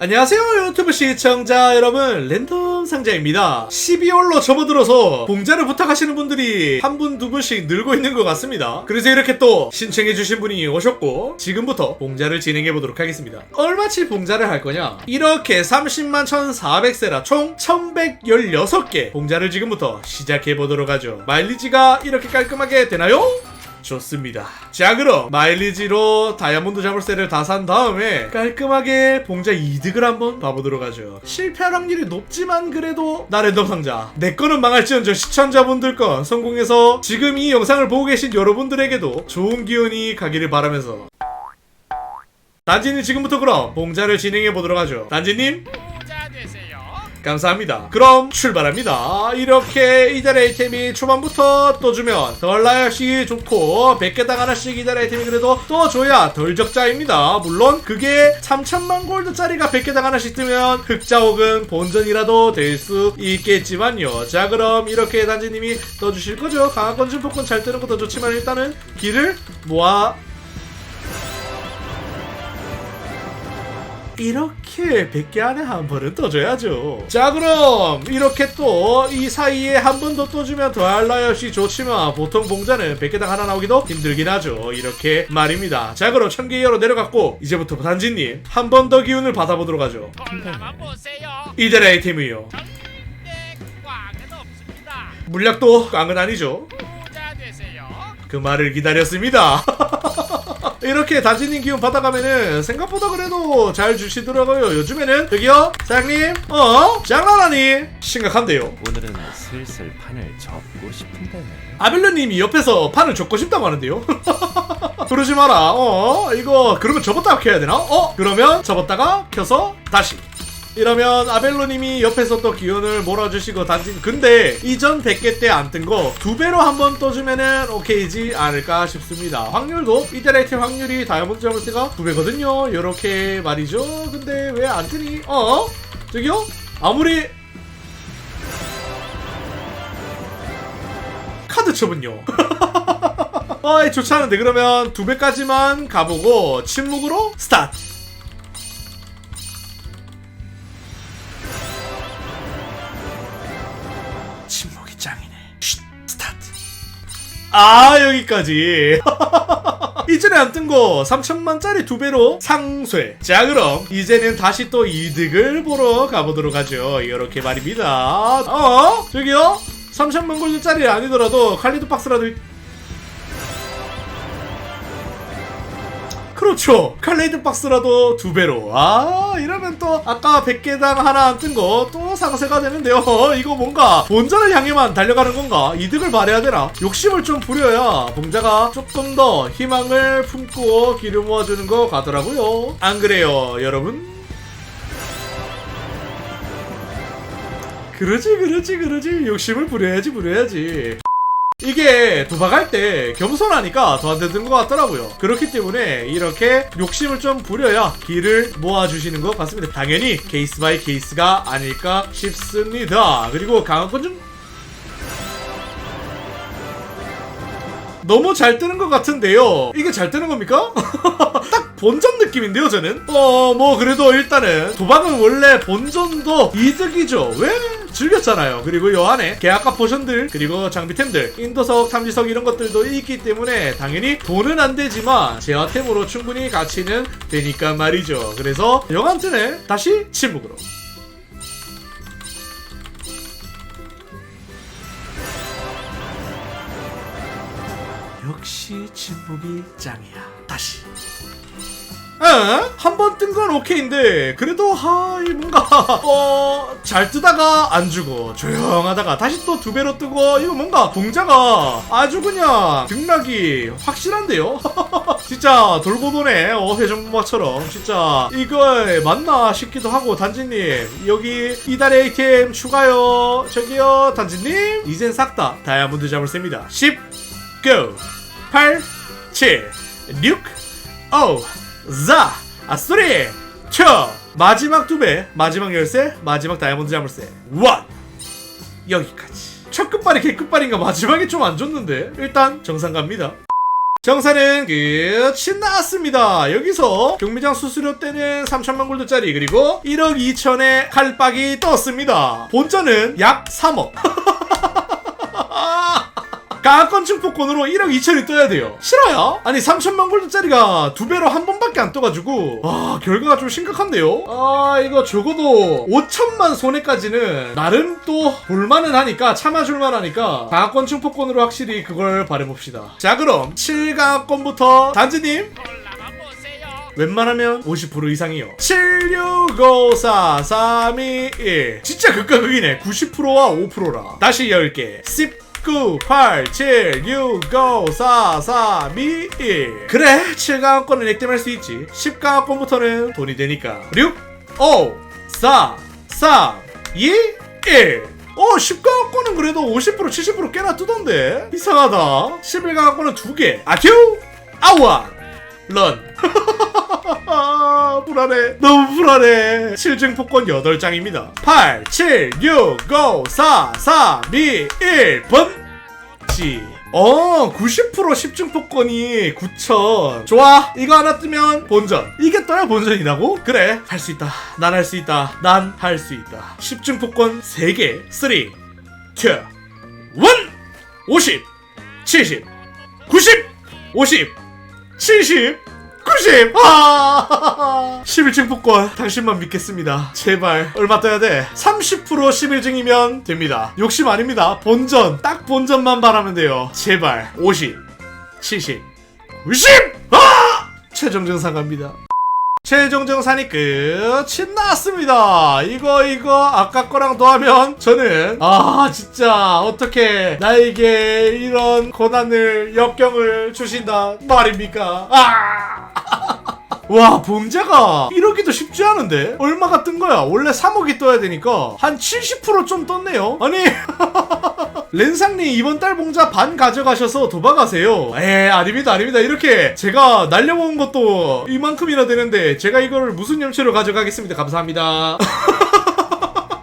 안녕하세요 유튜브 시청자 여러분. 랜덤 상자입니다. 12월로 접어들어서 봉자를 부탁하시는 분들이 한 분 두 분씩 늘고 있는 것 같습니다. 그래서 이렇게 또 신청해주신 분이 오셨고 지금부터 봉자를 진행해 보도록 하겠습니다. 얼마치 봉자를 할 거냐? 이렇게 30만 1400세라 총 1116개 봉자를 지금부터 시작해 보도록 하죠. 마일리지가 이렇게 깔끔하게 되나요? 좋습니다. 자 그럼 마일리지로 다이아몬드 자물쇠를 다 산 다음에 깔끔하게 봉자 이득을 한번 봐보도록 하죠. 실패할 확률이 높지만 그래도 나 랜덤 상자 내 거는 망할지언정 시청자분들 건 성공해서 지금 이 영상을 보고 계신 여러분들에게도 좋은 기운이 가기를 바라면서 단지님 지금부터 그럼 봉자를 진행해 보도록 하죠. 단지님. 감사합니다. 그럼 출발합니다. 이렇게 이달 아이템이 초반부터 떠주면 덜 나야시 좋고 100개당 하나씩 이달 아이템이 그래도 떠줘야 덜 적자입니다. 물론 그게 3천만 골드짜리가 100개당 하나씩 뜨면 흑자 혹은 본전이라도 될 수 있겠지만요. 자 그럼 이렇게 단지님이 떠주실 거죠. 건진 폭군 잘 뜨는 것도 좋지만 일단은 길을 모아 이렇게 100개 안에 한 번은 떠줘야죠. 자, 그럼 이렇게 또 이 사이에 한 번 더 떠주면 더할 나위 없이 좋지만 보통 봉자는 100개당 하나 나오기도 힘들긴 하죠. 이렇게 말입니다. 자, 그럼 1000개 이하로 내려갔고 이제부터 단지님 한 번 더 기운을 받아보도록 하죠. 꽝은 없습니다. 물약도 깡은 아니죠. 그 말을 기다렸습니다. 이렇게 다지님 기운 받아가면은 생각보다 그래도 잘 주시더라고요. 요즘에는 저기요 사장님 어 장난하니 심각한데요. 오늘은 슬슬 판을 접고 싶은데 아벨르님이 옆에서 판을 접고 싶다고 하는데요. 그러지 마라. 어 이거 그러면 접었다가 켜야 되나? 어 그러면 접었다가 켜서 다시. 이러면 아벨로님이 옆에서 또 기운을 몰아주시고 단지 근데 이전 100개 때 안 뜬 거 두 배로 한번 떠주면은 오케이지 않을까 싶습니다 확률도 이때 아이템 확률이 다이아몬드 때가 두 배거든요 요렇게 말이죠 근데 왜 안 뜨니? 어? 저기요? 아무리 카드 처분요 어이 좋지 않은데 그러면 두 배까지만 가보고 침묵으로 스타트 아 여기까지. 이전에 안 뜬 거 3천만짜리 두 배로 상쇄. 자 그럼 이제는 다시 또 이득을 보러 가보도록 하죠. 이렇게 말입니다. 어? 저기요? 3천만 골드짜리 아니더라도 칼리드 박스라도 그렇죠. 칼레이드 박스라도 두 배로. 아, 이러면 또 아까 100개당 하나 안 뜬 거 또 상세가 되는데요. 어, 이거 뭔가 본전을 향해만 달려가는 건가? 이득을 발해야 되나? 욕심을 좀 부려야 봉자가 조금 더 희망을 품고 기를 모아주는 것 같더라고요. 안 그래요, 여러분? 그러지, 그러지, 그러지. 욕심을 부려야지, 부려야지. 이게 도박할 때 겸손하니까 더 안 되는 것 같더라고요. 그렇기 때문에 이렇게 욕심을 좀 부려야 길을 모아주시는 것 같습니다. 당연히 케이스 바이 케이스가 아닐까 싶습니다. 그리고 강한권 좀 너무 잘 뜨는 것 같은데요. 이게 잘 뜨는 겁니까? 딱 본전 느낌인데요, 저는. 어, 뭐 그래도 일단은 도박은 원래 본전도 이득이죠. 왜? 즐겼잖아요. 그리고 요 안에 계약과 포션들 그리고 장비템들, 인도석, 탐지석 이런 것들도 있기 때문에 당연히 돈은 안 되지만 제어템으로 충분히 가치는 되니까 말이죠. 그래서 영한트는 다시 침묵으로. 역시 침묵이 짱이야. 다시. 한 번 뜬 건 오케이인데 그래도 하이 뭔가. 어 잘 뜨다가 안 주고 조용하다가 다시 또 두 배로 뜨고 이거 뭔가 동자가 아주 그냥 등락이 확실한데요? 진짜 돌고 도네 어 회전목마처럼. 진짜 이거 맞나 싶기도 하고 단지님. 여기 이달의 아이템 추가요. 저기요 단지님. 이젠 싹 다 다이아몬드 잡을 셉니다. 10 9 8 7 6 5 자, 아, 쓰리, 투, 마지막 두 배, 마지막 열쇠, 마지막 다이아몬드 자물쇠, 원. 여기까지. 첫 끝발이 개 끝발인가 마지막에 좀 안 좋는데 일단 정상 갑니다. 정산은 끝이 났습니다. 여기서 경매장 수수료 때는 3천만 골드짜리 그리고 1억 2천의 칼박이 떴습니다. 본전은 약 3억. 가학권 증포권으로 1억 2천이 떠야 돼요. 싫어요? 아니 3천만 골드짜리가 두 배로 한 번밖에 안 떠가지고 와 결과가 좀 심각한데요. 아 이거 적어도 5천만 손해까지는 나름 또 볼만은 하니까 참아줄만 하니까 가학권 증포권으로 확실히 그걸 바래봅시다. 자 그럼 7가학권부터 단지님. 웬만하면 50% 이상이요. 7, 6, 5, 4, 3, 2, 1. 진짜 극과 극이네. 90%와 5%라. 다시 10개. 10, 9, 8, 7, 6, 5, 4, 3, 2, 1. 그래, 7강권은 액땜할 수 있지. 10강권부터는 돈이 되니까. 6, 5, 4, 3, 2, 1. 어, 10강권은 그래도 50% 70% 꽤나 뜨던데? 이상하다. 11강권은 2개. 아큐! 아우아! 런. 아, 불안해. 너무 불안해. 7증 폭권 8장입니다. 8, 7, 6, 5, 4, 3, 2, 1, 번지. 어, 90% 10증 폭권이 9천. 좋아. 이거 하나 뜨면 본전. 이게 떠야 본전이라고? 그래. 할 수 있다. 난 할 수 있다. 난 할 수 있다. 10증 폭권 3개. 3, 2, 1. 50, 70, 90, 50, 70, 90! 아! 11층 복권 당신만 믿겠습니다. 제발 얼마 떠야 돼? 30% 11증이면 됩니다. 욕심 아닙니다. 본전 딱 본전만 바라면 돼요. 제발 50, 70, 90! 아! 최종 정상 갑니다. 최종 정산이 끝이 났습니다. 이거 이거 아까 거랑 더하면 저는 아 진짜 어떻게 나에게 이런 고난을 역경을 주신다 말입니까? 아! 와 봉자가 1억이도 쉽지 않은데? 얼마가 뜬 거야? 원래 3억이 떠야 되니까 한 70%좀 떴네요. 아니 렌상님 이번 달 봉자 반 가져가셔서 도박하세요. 에 아닙니다 아닙니다. 이렇게 제가 날려먹은 것도 이만큼이나 되는데 제가 이거를 무슨 염치로 가져가겠습니다. 감사합니다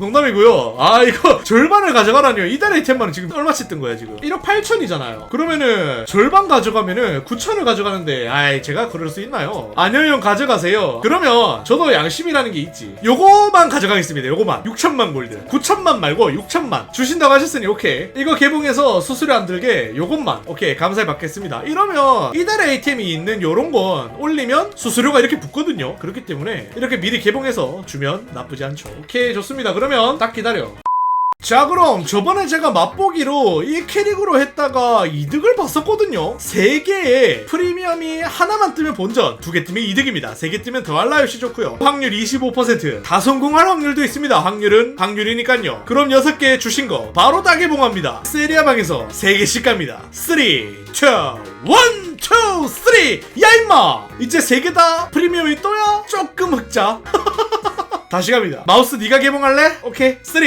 농담이고요. 아 이거 절반을 가져가라니요. 이달 아이템만은 지금 얼마치 뜬 거야 지금? 1억 8천이잖아요. 그러면은 절반 가져가면은 9천을 가져가는데 아이 제가 그럴 수 있나요? 안녕형 가져가세요. 그러면 저도 양심이라는 게 있지. 요거만 가져가겠습니다. 요거만 6천만 골드. 9천만 말고 6천만 주신다고 하셨으니 오케이. 이거 개봉해서 수수료 안 들게 요것만 오케이 감사히 받겠습니다. 이러면 이달 ATM이 있는 요런 건 올리면 수수료가 이렇게 붙거든요. 그렇기 때문에 이렇게 미리 개봉해서 주면 나쁘지 않죠. 오케이 좋습니다. 그러면 딱 기다려. 자 그럼 저번에 제가 맛보기로 이 캐릭으로 했다가 이득을 봤었거든요. 3개에 프리미엄이 하나만 뜨면 본전 2개 뜨면 이득입니다. 3개 뜨면 더할 나요시 좋고요. 확률 25%다 성공할 확률도 있습니다. 확률은 확률이니까요. 그럼 6개 주신 거 바로 다 개봉합니다. 세리아 방에서 3개씩 갑니다. 3 2 1 2 3 야 임마! 이제 3개 다 프리미엄이 떠야 조금 흑자 다시 갑니다 마우스 네가 개봉할래? 오케이 3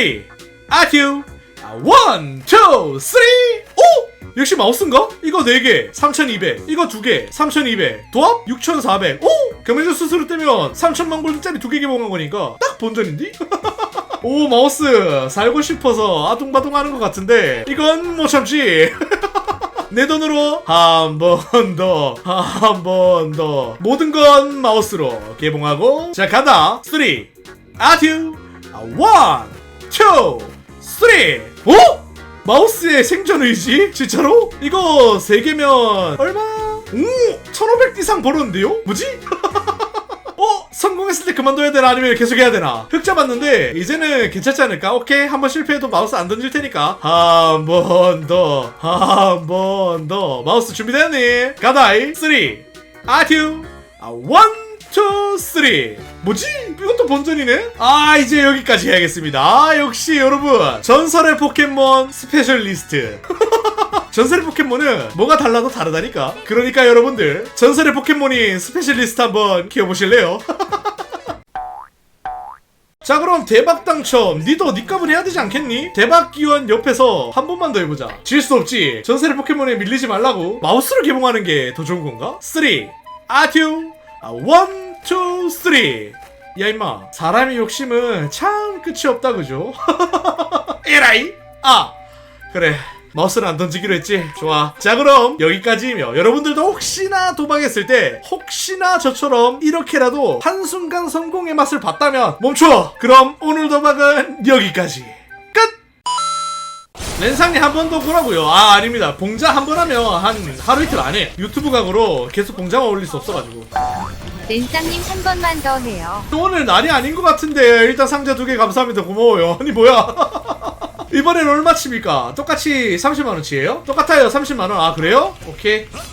아큐 아, 원, 투, 쓰리, 오! 역시 마우스인가? 이거 4개, 3200. 이거 2개, 3200. 도합? 6400. 오! 경매주 수수료 떼면 3000만 골드짜리 2개 개봉한 거니까 딱 본전인디? 오, 마우스. 살고 싶어서 아둥바둥 하는 것 같은데, 이건 못 참지. 내 돈으로 한 번 더, 한 번 더. 모든 건 마우스로 개봉하고, 자, 간다. 3, 아튜, 아, 원, 투, 쓰리! 어? 마우스의 생존 의지? 진짜로? 이거 3개면 얼마? 오! 1500 이상 벌었는데요? 뭐지? 어? 성공했을 때 그만둬야 되나 아니면 계속 해야 되나? 흑자 봤는데 이제는 괜찮지 않을까? 오케이 한 번 실패해도 마우스 안 던질 테니까 한 번 더, 한 번 더. 마우스 준비됐니? 가다이 3 아튜 아, 원, 투, 쓰리. 뭐지? 이것도 본전이네? 아, 이제 여기까지 해야겠습니다. 아, 역시 여러분. 전설의 포켓몬 스페셜리스트. 전설의 포켓몬은 뭐가 달라도 다르다니까. 그러니까 여러분들, 전설의 포켓몬인 스페셜리스트 한번 키워보실래요? 자 그럼 대박 당첨 니도 니 값을 해야 되지 않겠니? 대박 기원 옆에서 한 번만 더 해보자 질 수 없지 전설의 포켓몬에 밀리지 말라고 마우스로 개봉하는 게 더 좋은 건가? 3 아튜 아, 원, 투, 쓰리. 야, 임마. 사람의 욕심은 참 끝이 없다, 그죠? 에라이? 아, 그래. 마우스는 안 던지기로 했지 좋아 자 그럼 여기까지이며 여러분들도 혹시나 도박했을 때 혹시나 저처럼 이렇게라도 한순간 성공의 맛을 봤다면 멈춰 그럼 오늘 도박은 여기까지 끝 렌상님 한 번 더 보라고요. 아 아닙니다. 봉자 한 번 하면 한 하루 이틀 안해 유튜브 각으로 계속 봉자만 올릴 수 없어가지고. 렌쌍님 한 번만 더 해요. 오늘 날이 아닌 것 같은데 일단 상자 두 개 감사합니다. 고마워요. 아니 뭐야. 이번엔 얼마치입니까? 똑같이 30만원치예요? 똑같아요. 30만원. 아 그래요? 오케이